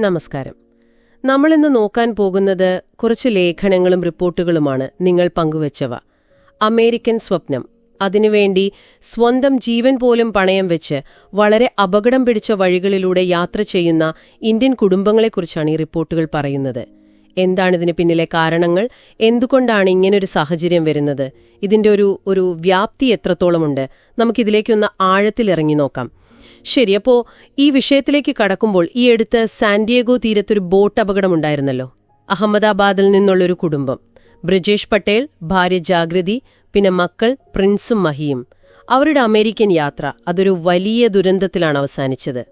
നമസ്കാരം. നമ്മൾ ഇന്ന് നോക്കാൻ പോകുന്നത് കുറച്ച് ലേഖനങ്ങളും റിപ്പോർട്ടുകളുമാണ് നിങ്ങൾ പങ്കുവച്ചവ. അമേരിക്കൻ സ്വപ്നം. അതിനുവേണ്ടി സ്വന്തം ജീവൻ പോലും പണയം വെച്ച് വളരെ അപകടം പിടിച്ച വഴികളിലൂടെ യാത്ര ചെയ്യുന്ന ഇന്ത്യൻ കുടുംബങ്ങളെക്കുറിച്ചാണ് ഈ റിപ്പോർട്ടുകൾ പറയുന്നത്. എന്താണിതിന് പിന്നിലെ കാരണങ്ങൾ? എന്തുകൊണ്ടാണ് ഇങ്ങനൊരു സാഹചര്യം വരുന്നത്? ഇതിന്റെ ഒരു ഒരു വ്യാപ്തി എത്രത്തോളമുണ്ട്? നമുക്കിതിലേക്കൊന്ന് ആഴത്തിലിറങ്ങി നോക്കാം. ശരി അപ്പോ ഈ വിഷയത്തിലേക്ക് കടക്കുമ്പോൾ ഈ അടുത്ത് സാന്റിയേഗോ തീരത്തൊരു ബോട്ട് അപകടമുണ്ടായിരുന്നല്ലോ. അഹമ്മദാബാദിൽ നിന്നുള്ളൊരു കുടുംബം. ബ്രിജേഷ് പട്ടേൽ ഭാര്യ ജാഗ്രതി പിന്നെ മക്കൾ പ്രിൻസും മഹിയും. അവരുടെ അമേരിക്കൻ യാത്ര അതൊരു വലിയ ദുരന്തത്തിലാണ് അവസാനിച്ചത്.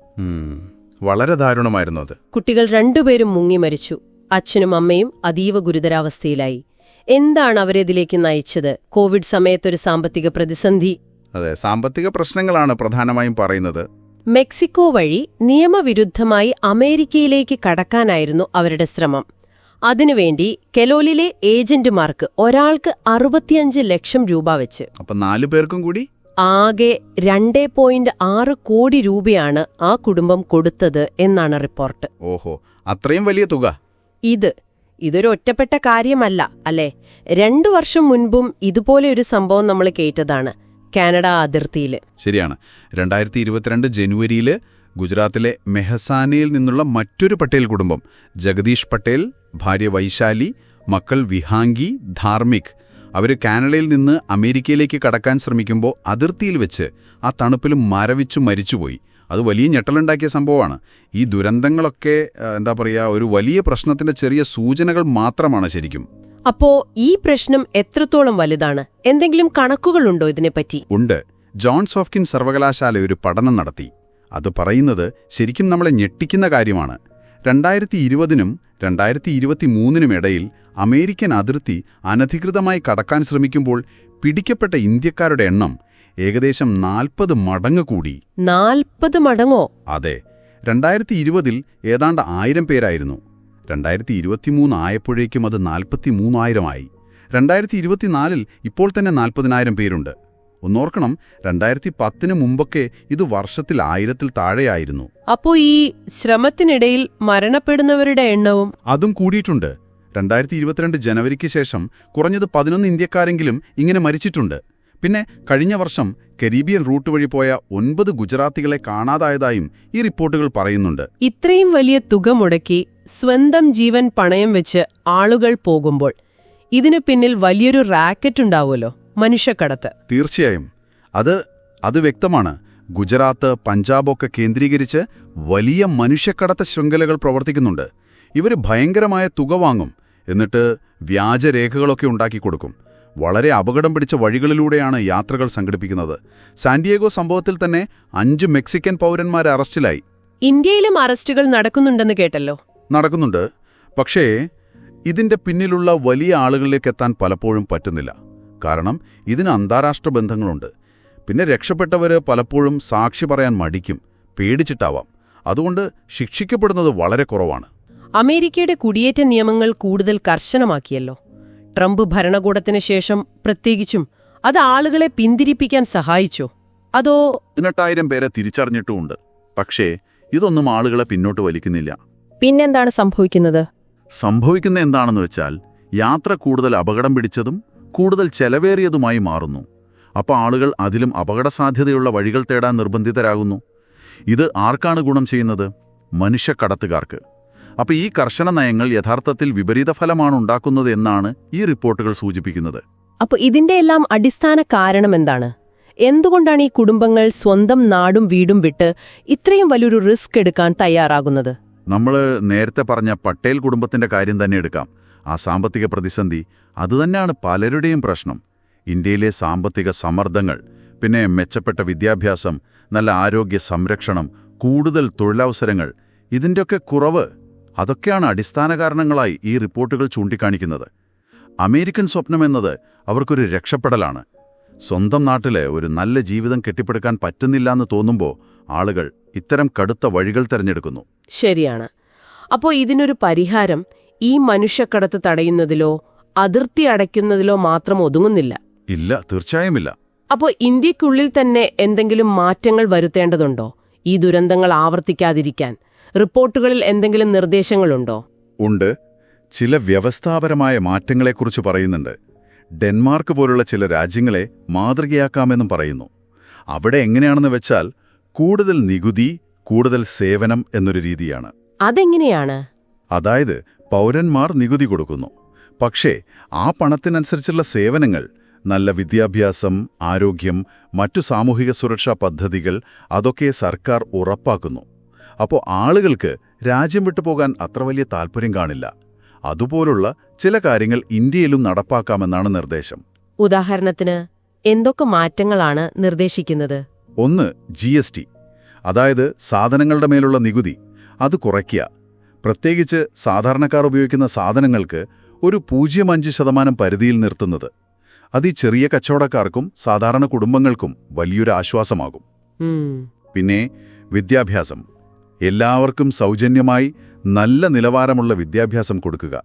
വളരെ ദാരുണമായിരുന്നു അത്. കുട്ടികൾ രണ്ടുപേരും മുങ്ങി മരിച്ചു. അച്ഛനും അമ്മയും അതീവ ഗുരുതരാവസ്ഥയിലായി. എന്താണ് അവരെതിലേക്ക് നയിച്ചത്? കോവിഡ് സമയത്തൊരു സാമ്പത്തിക പ്രതിസന്ധി? അതെ സാമ്പത്തിക പ്രശ്നങ്ങളാണ് പ്രധാനമായും പറയുന്നത്. മെക്സിക്കോ വഴി നിയമവിരുദ്ധമായി അമേരിക്കയിലേക്ക് കടക്കാനായിരുന്നു അവരുടെ ശ്രമം. അതിനുവേണ്ടി കെലോലിലെ ഏജന്റുമാർക്ക് ഒരാൾക്ക് അറുപത്തിയഞ്ച് ലക്ഷം രൂപ വെച്ച്. അപ്പൊ നാലു പേർക്കും കൂടി? ആകെ രണ്ടേ പോയിന്റ് ആറ് കോടി രൂപയാണ് ആ കുടുംബം കൊടുത്തത് എന്നാണ് റിപ്പോർട്ട്. ഓഹോ അത്രയും വലിയ തുക? ഇത് ഇതൊരു ഒറ്റപ്പെട്ട കാര്യമല്ല അല്ലേ? രണ്ടു വർഷം മുൻപും ഇതുപോലെ ഒരു സംഭവം നമ്മൾ കേട്ടതാണ്. കാനഡ അതിർത്തിയിൽ. ശരിയാണ്. രണ്ടായിരത്തി ഇരുപത്തിരണ്ട് ജനുവരിയിൽ ഗുജറാത്തിലെ മെഹസാനയിൽ നിന്നുള്ള മറ്റൊരു പട്ടേൽ കുടുംബം ജഗദീഷ് പട്ടേൽ ഭാര്യ വൈശാലി മക്കൾ വിഹാംഗി ധാർമിക് അവർ കാനഡയിൽ നിന്ന് അമേരിക്കയിലേക്ക് കടക്കാൻ ശ്രമിക്കുമ്പോൾ അതിർത്തിയിൽ വെച്ച് ആ തണുപ്പിൽ മരവിച്ചു മരിച്ചുപോയി. അത് വലിയ ഞെട്ടലുണ്ടാക്കിയ സംഭവമാണ്. ഈ ദുരന്തങ്ങളൊക്കെ എന്താ പറയുക ഒരു വലിയ പ്രശ്നത്തിന്റെ ചെറിയ സൂചനകൾ മാത്രമാണ് ശരിക്കും. അപ്പോ ഈ പ്രശ്നം എത്രത്തോളം വലുതാണ്? എന്തെങ്കിലും കണക്കുകളുണ്ടോ ഇതിനെപ്പറ്റി? ഉണ്ട്. ജോൺസ് ഓഫ്കിൻ സർവകലാശാല ഒരു പഠനം നടത്തി. അത് പറയുന്നത് ശരിക്കും നമ്മളെ ഞെട്ടിക്കുന്ന കാര്യമാണ്. രണ്ടായിരത്തി ഇരുപതിനും രണ്ടായിരത്തി ഇരുപത്തി മൂന്നിനും ഇടയിൽ അമേരിക്കൻ അതിർത്തി അനധികൃതമായി കടക്കാൻ ശ്രമിക്കുമ്പോൾ പിടിക്കപ്പെട്ട ഇന്ത്യക്കാരുടെ എണ്ണം ഏകദേശം നാൽപ്പത് മടങ്ങ് കൂടി. നാൽപ്പത് മടങ്ങോ? അതെ. രണ്ടായിരത്തി ഇരുപതിൽ ഏതാണ്ട് ആയിരം പേരായിരുന്നു. രണ്ടായിരത്തി ഇരുപത്തിമൂന്ന് ആയപ്പോഴേക്കും അത് നാൽപ്പത്തി മൂന്നായിരമായി രണ്ടായിരത്തി ഇരുപത്തിനാലിൽ ഇപ്പോൾ തന്നെ നാൽപ്പതിനായിരം പേരുണ്ട്. ഒന്നോർക്കണം രണ്ടായിരത്തി പത്തിന് മുമ്പൊക്കെ ഇത് വർഷത്തിൽ ആയിരത്തിൽ താഴെയായിരുന്നു. അപ്പോ ഈ ശ്രമത്തിനിടയിൽ മരണപ്പെടുന്നവരുടെ എണ്ണവും അതും കൂടിയിട്ടുണ്ട്. രണ്ടായിരത്തി ഇരുപത്തിരണ്ട് ജനുവരിക്ക് ശേഷം കുറഞ്ഞത് പതിനൊന്ന് ഇന്ത്യക്കാരെങ്കിലും ഇങ്ങനെ മരിച്ചിട്ടുണ്ട്. പിന്നെ കഴിഞ്ഞ വർഷം കരീബിയൻ റൂട്ട് വഴി പോയ ഒൻപത് ഗുജറാത്തികളെ കാണാതായതായും ഈ റിപ്പോർട്ടുകൾ പറയുന്നുണ്ട്. ഇത്രയും വലിയ തുക മുടക്കി സ്വന്തം ജീവൻ പണയം വെച്ച് ആളുകൾ പോകുമ്പോൾ ഇതിനു പിന്നിൽ വലിയൊരു റാക്കറ്റ് ഉണ്ടാവുമല്ലോ മനുഷ്യക്കടത്ത്. തീർച്ചയായും. അത് അത് വ്യക്തമാണ്. ഗുജറാത്ത് പഞ്ചാബൊക്കെ കേന്ദ്രീകരിച്ച് വലിയ മനുഷ്യക്കടത്ത് ശൃംഖലകൾ പ്രവർത്തിക്കുന്നുണ്ട്. ഇവർ ഭയങ്കരമായ തുക വാങ്ങും എന്നിട്ട് വ്യാജരേഖകളൊക്കെ ഉണ്ടാക്കി കൊടുക്കും. വളരെ അപകടം പിടിച്ച വഴികളിലൂടെയാണ് യാത്രകൾ സംഘടിപ്പിക്കുന്നത്. സാന്റിയേഗോ സംഭവത്തിൽ തന്നെ അഞ്ച് മെക്സിക്കൻ പൗരന്മാരെ അറസ്റ്റിലായി. ഇന്ത്യയിലും അറസ്റ്റുകൾ നടക്കുന്നുണ്ടെന്ന് കേട്ടല്ലോ. നടക്കുന്നുണ്ട്. പക്ഷേ ഇതിന്റെ പിന്നിലുള്ള വലിയ ആളുകളിലേക്ക് എത്താൻ പലപ്പോഴും പറ്റുന്നില്ല. കാരണം ഇതിന് അന്താരാഷ്ട്ര ബന്ധങ്ങളുണ്ട്. പിന്നെ രക്ഷപ്പെട്ടവർ പലപ്പോഴും സാക്ഷി പറയാൻ മടിക്കും പേടിച്ചിട്ടാവാം. അതുകൊണ്ട് ശിക്ഷിക്കപ്പെടുന്നത് വളരെ കുറവാണ്. അമേരിക്കയുടെ കുടിയേറ്റ നിയമങ്ങൾ കൂടുതൽ കർശനമാക്കിയല്ലോ. ട്രംപ് ഭരണകൂടത്തിന് ശേഷം പ്രത്യേകിച്ചും അത് ആളുകളെ പിന്തിരിപ്പിക്കാൻ സഹായിച്ചോ? അതോ പതിനെട്ടായിരം പേരെ തിരിച്ചറിഞ്ഞിട്ടുമുണ്ട്. പക്ഷേ ഇതൊന്നും ആളുകളെ പിന്നോട്ട് വലിക്കുന്നില്ല. പിന്നെന്താണ് സംഭവിക്കുന്നത്? സംഭവിക്കുന്ന എന്താണെന്ന് വെച്ചാൽ യാത്ര കൂടുതൽ അപകടം പിടിച്ചതും കൂടുതൽ ചെലവേറിയതുമായി മാറുന്നു. അപ്പോൾ ആളുകൾ അതിലും അപകടസാധ്യതയുള്ള വഴികൾ തേടാൻ നിർബന്ധിതരാകുന്നു. ഇത് ആർക്കാണ് ഗുണം ചെയ്യുന്നത്? മനുഷ്യക്കടത്തുകാർക്ക്. അപ്പോൾ ഈ കർശന നയങ്ങൾ യഥാർത്ഥത്തിൽ വിപരീത ഫലമാണ് ഉണ്ടാക്കുന്നത് എന്നാണ് ഈ റിപ്പോർട്ടുകൾ സൂചിപ്പിക്കുന്നത്. അപ്പോൾ ഇതിന്റെ എല്ലാം അടിസ്ഥാന കാരണം എന്താണ്? എന്തുകൊണ്ടാണ് ഈ കുടുംബങ്ങൾ സ്വന്തം നാടും വീടും വിട്ട് ഇത്രയും വലിയൊരു റിസ്ക് എടുക്കാൻ തയ്യാറാകുന്നത്? നമ്മൾ നേരത്തെ പറഞ്ഞ പട്ടേൽ കുടുംബത്തിന്റെ കാര്യം തന്നെ എടുക്കാം. ആ സാമ്പത്തിക പ്രതിസന്ധി അതുതന്നെയാണ് പലരുടെയും പ്രശ്നം. ഇന്ത്യയിലെ സാമ്പത്തിക സമ്മർദ്ദങ്ങൾ പിന്നെ മെച്ചപ്പെട്ട വിദ്യാഭ്യാസം നല്ല ആരോഗ്യ സംരക്ഷണം കൂടുതൽ തൊഴിലവസരങ്ങൾ ഇതിന്റെയൊക്കെ കുറവ് അതൊക്കെയാണ് അടിസ്ഥാന കാരണങ്ങളായി ഈ റിപ്പോർട്ടുകൾ ചൂണ്ടിക്കാണിക്കുന്നത്. അമേരിക്കൻ സ്വപ്നമെന്നത് അവർക്കൊരു രക്ഷപ്പെടലാണ്. സ്വന്തം നാട്ടിലെ ഒരു നല്ല ജീവിതം കെട്ടിപ്പടുക്കാൻ പറ്റുന്നില്ല എന്ന് തോന്നുമ്പോൾ ആളുകൾ ഇത്തരം കടുത്ത വഴികൾ തിരഞ്ഞെടുക്കുന്നു. ശരിയാണ്. അപ്പോൾ ഇതിനൊരു പരിഹാരം ഈ മനുഷ്യക്കടത്ത് തടയുന്നതിലോ അതിർത്തി അടയ്ക്കുന്നതിലോ മാത്രം ഒതുങ്ങുന്നില്ല. ഇല്ല തീർച്ചയായുമില്ല. അപ്പോൾ ഇന്ത്യക്കുള്ളിൽ തന്നെ എന്തെങ്കിലും മാറ്റങ്ങൾ വരുത്തേണ്ടതുണ്ടോ? ഈ ദുരന്തങ്ങൾ ആവർത്തിക്കാതിരിക്കാൻ. റിപ്പോർട്ടുകളിൽ എന്തെങ്കിലും നിർദ്ദേശങ്ങളുണ്ടോ? ഉണ്ട്. ചില വ്യവസ്ഥാപരമായ മാറ്റങ്ങളെക്കുറിച്ച് പറയുന്നുണ്ട്. ഡെൻമാർക്ക് പോലുള്ള ചില രാജ്യങ്ങളെ മാതൃകയാക്കാമെന്നും പറയുന്നു. അവിടെ എങ്ങനെയാണെന്ന് വെച്ചാൽ കൂടുതൽ നികുതി കൂടുതൽ സേവനം എന്നൊരു രീതിയാണ്. അതെങ്ങനെയാണ്? അതായത് പൗരന്മാർ നികുതി കൊടുക്കുന്നു. പക്ഷേ ആ പണത്തിനനുസരിച്ചുള്ള സേവനങ്ങൾ നല്ല വിദ്യാഭ്യാസം ആരോഗ്യം മറ്റു സാമൂഹിക സുരക്ഷാ പദ്ധതികൾ അതൊക്കെ സർക്കാർ ഉറപ്പാക്കുന്നു. അപ്പോൾ ആളുകൾക്ക് രാജ്യം വിട്ടുപോകാൻ അത്ര വലിയ താൽപ്പര്യം കാണില്ല. അതുപോലുള്ള ചില കാര്യങ്ങൾ ഇന്ത്യയിലും നടപ്പാക്കാമെന്നാണ് നിർദ്ദേശം. ഉദാഹരണത്തിന് എന്തൊക്കെ മാറ്റങ്ങളാണ് നിർദ്ദേശിക്കുന്നത്? ഒന്ന് ജി എസ് ടി. അതായത് സാധനങ്ങളുടെ മേലുള്ള നികുതി അത് കുറയ്ക്കുക. പ്രത്യേകിച്ച് സാധാരണക്കാർ ഉപയോഗിക്കുന്ന സാധനങ്ങൾക്ക് ഒരു പൂജ്യം അഞ്ച് ശതമാനം പരിധിയിൽ നിർത്തുന്നത്. അത് ഈ ചെറിയ കച്ചവടക്കാർക്കും സാധാരണ കുടുംബങ്ങൾക്കും വലിയൊരു ആശ്വാസമാകും. പിന്നെ വിദ്യാഭ്യാസം. എല്ലാവർക്കും സൗജന്യമായി നല്ല നിലവാരമുള്ള വിദ്യാഭ്യാസം കൊടുക്കുക.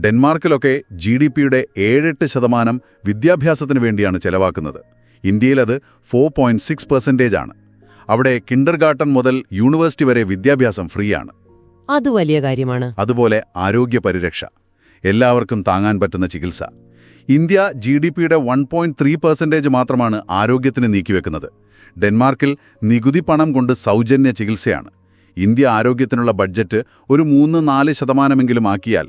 ഡെൻമാർക്കിലൊക്കെ ജി ഡി പിയുടെ ഏഴെട്ട് ശതമാനം വിദ്യാഭ്യാസത്തിന് വേണ്ടിയാണ് ചെലവാക്കുന്നത്. ഇന്ത്യയിലത് ഫോർ പോയിന്റ് സിക്സ് പെർസെന്റേജ് ആണ്. അവിടെ കിൻഡർ മുതൽ യൂണിവേഴ്സിറ്റി വരെ വിദ്യാഭ്യാസം ഫ്രീ ആണ് അത് വലിയ കാര്യമാണ്. അതുപോലെ ആരോഗ്യ പരിരക്ഷ. എല്ലാവർക്കും താങ്ങാൻ പറ്റുന്ന ചികിത്സ. ഇന്ത്യ ജി ഡി പിയുടെ വൺ പോയിന്റ് ത്രീ പെർസെന്റേജ് മാത്രമാണ് ആരോഗ്യത്തിന് നീക്കിവെക്കുന്നത്. ഡെൻമാർക്കിൽ നികുതി പണം കൊണ്ട് സൗജന്യ ചികിത്സയാണ്. ഇന്ത്യ ആരോഗ്യത്തിനുള്ള ബഡ്ജറ്റ് ഒരു മൂന്ന് നാല് ശതമാനമെങ്കിലും ആക്കിയാൽ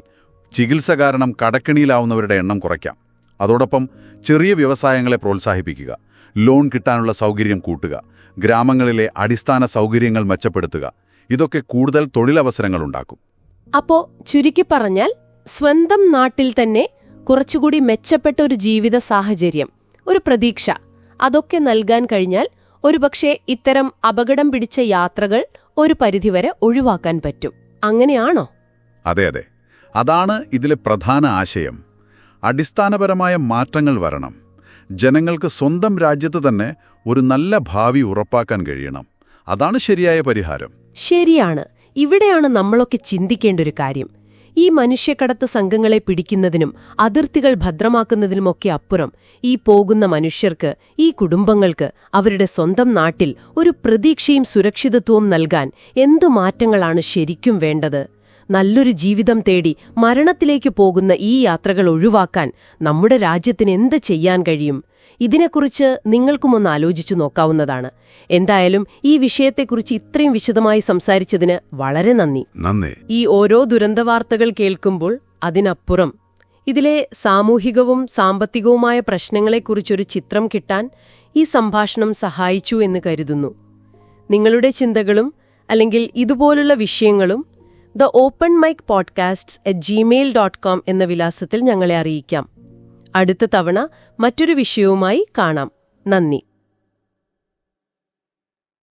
ചികിത്സ കാരണം കടക്കിണിയിലാവുന്നവരുടെ എണ്ണം കുറയ്ക്കാം. അതോടൊപ്പം ചെറിയ വ്യവസായങ്ങളെ പ്രോത്സാഹിപ്പിക്കുക ലോൺ കിട്ടാനുള്ള സൗകര്യം കൂട്ടുക ഗ്രാമങ്ങളിലെ അടിസ്ഥാന സൗകര്യങ്ങൾ മെച്ചപ്പെടുത്തുക ഇതൊക്കെ കൂടുതൽ തൊഴിലവസരങ്ങൾ ഉണ്ടാക്കും അപ്പോ ചുരുക്കി പറഞ്ഞാൽ സ്വന്തം നാട്ടിൽ തന്നെ കുറച്ചുകൂടി മെച്ചപ്പെട്ട ഒരു ജീവിത സാഹചര്യം ഒരു പ്രതീക്ഷ അതൊക്കെ നൽകാൻ കഴിഞ്ഞാൽ ഒരുപക്ഷെ ഇത്തരം അപകടം പിടിച്ച യാത്രകൾ ഒരു പരിധിവരെ ഒഴിവാക്കാൻ പറ്റും. അങ്ങനെയാണോ? അതെ അതെ. അതാണ് ഇതിലെ പ്രധാന ആശയം. അടിസ്ഥാനപരമായ മാറ്റങ്ങൾ വരണം. ജനങ്ങൾക്ക് സ്വന്തം രാജ്യത്ത് തന്നെ ഒരു നല്ല ഭാവി ഉറപ്പാക്കാൻ കഴിയണം. അതാണ് ശരിയായ പരിഹാരം. ശരിയാണ്. ഇവിടെയാണ് നമ്മളൊക്കെ ചിന്തിക്കേണ്ട ഒരു കാര്യം. ഈ മനുഷ്യക്കടത്ത് സംഘങ്ങളെ പിടിക്കുന്നതിനും അതിർത്തികൾ ഭദ്രമാക്കുന്നതിനുമൊക്കെ അപ്പുറം ഈ പോകുന്ന മനുഷ്യർക്ക് ഈ കുടുംബങ്ങൾക്ക് അവരുടെ സ്വന്തം നാട്ടിൽ ഒരു പ്രതീക്ഷയും സുരക്ഷിതത്വവും നൽകാൻ എന്തു മാറ്റങ്ങളാണ് ശരിക്കും വേണ്ടത്? നല്ലൊരു ജീവിതം തേടി മരണത്തിലേക്ക് പോകുന്ന ഈ യാത്രകൾ ഒഴിവാക്കാൻ നമ്മുടെ രാജ്യത്തിന് എന്ത് ചെയ്യാൻ കഴിയും? ഇതിനെക്കുറിച്ച് നിങ്ങൾക്കുമൊന്ന് ആലോചിച്ചു നോക്കാവുന്നതാണ്. എന്തായാലും ഈ വിഷയത്തെക്കുറിച്ച് ഇത്രയും വിശദമായി സംസാരിച്ചതിന് വളരെ നന്ദി. ഈ ഓരോ ദുരന്ത വാർത്തകൾ കേൾക്കുമ്പോൾ അതിനപ്പുറം ഇതിലെ സാമൂഹികവും സാമ്പത്തികവുമായ പ്രശ്നങ്ങളെക്കുറിച്ചൊരു ചിത്രം കിട്ടാൻ ഈ സംഭാഷണം സഹായിച്ചു എന്ന് കരുതുന്നു. നിങ്ങളുടെ ചിന്തകളും അല്ലെങ്കിൽ ഇതുപോലുള്ള വിഷയങ്ങളും the open mic podcasts at Gmail dot com എന്ന വിലാസത്തിൽ ഞങ്ങളെ അറിയിക്കാം. അടുത്ത തവണ മറ്റൊരു വിഷയവുമായി കാണാം. നന്ദി.